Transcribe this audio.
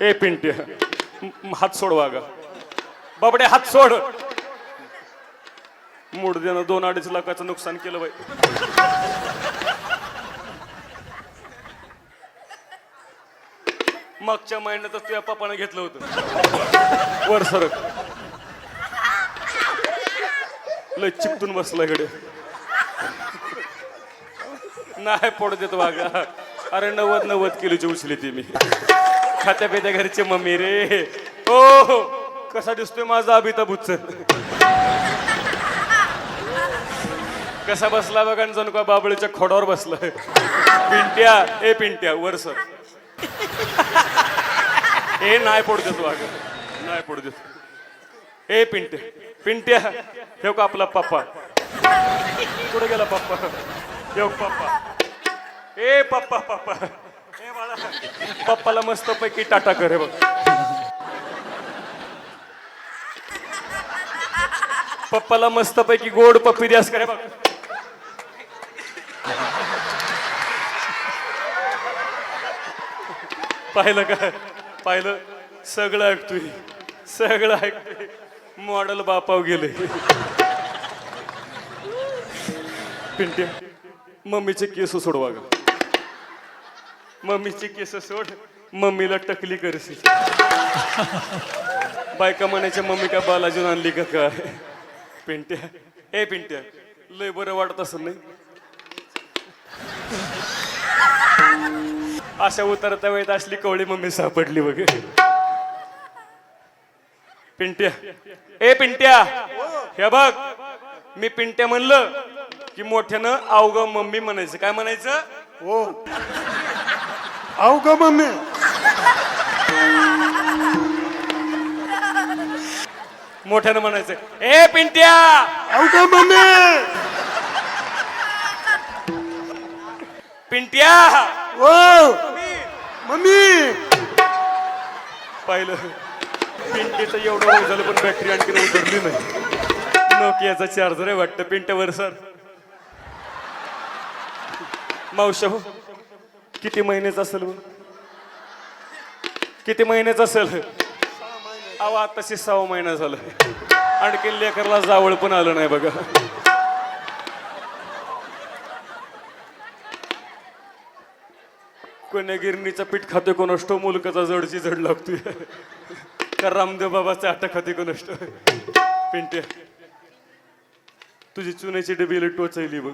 ए पिंट्या. हात सोड वागा बाबडे हात सोड. मूडद्यानं दोन अडीच लाखाचं नुकसान केलं बाई. मागच्या महिन्यातच तुझ्या पप्पानं घेतलं होतं. वर सरक. लय चिपटून बसला इकडे. नाही पडू देत वागा अरे नव्वद नव्वद किलोची उचली ती मी. खात्या पित्या घरचे मम्मी रे. हो हो. कसा दिसतोय माझा अभिता बुच्च. कसा बसला बघा आणि जणू का बाबळीच्या खोडावर बसलाय पिंट्या ए पिंट्या वर सर. ए नाही पडू देत अग नाही पडू देत. ए पिंट्या पिंट्या ठेव का आपला पप्पा. कुठे गेला पप्पा? ठेव पप्पा. ए पप्पा पप्पा. पप्पाला मस्त पैकी टाटा करे बघ. पप्पाला मस्त पैकी गोड पप्पी द्यास करे बघ. पाहिलं का? पाहिलं? सगळं ऐकतोय. सगळं ऐकतोय. मॉडेल बापाव गेले. पिंट्या मम्मीचे केस सोडवा ग. मम्मीचे केस सोड. मम्मीला टकली करशील बायका म्हणायच्या मम्मी का बालाजीन आणली का काय? पिंट्या. ए पिंट्या लय बरं वाटत असं नाही? अशा उतरता वेळेत असली कवळी मम्मी सापडली वगैरे पिंट्या. ए पिंट्या हे बघ मी पिंट्या म्हणलं की मोठ्यानं अवघ मम्मी म्हणायचं. काय म्हणायचं? हो. आऊ का मम्मी. मोठ्यानं म्हणायचं ए पिंट्या! आऊ का मम्मी. पिंट्या! हो मम्मी. पाहिलं पिंटीचं एवढं वय झालं पण बॅटरी आणखी उतरली नाही. नोकियाचा चार्जर आहे वाटतं पिंट्यावर सर मावशा हो. किती महिन्याचं असेल मग किती महिन्याचं असेल? अहो आताशी सहा महिना झालं. आणखी लेकरला जावळ पण आलं नाही बघा. कोण्या गिरणीचं पीठ खाते कोणष्ट? मुलकाचा जडची जड लागतोय. का रामदेव बाबाचा आटा खाते कोणष्ट? पिंटे तुझी चुन्याची डबी टोचली बघ.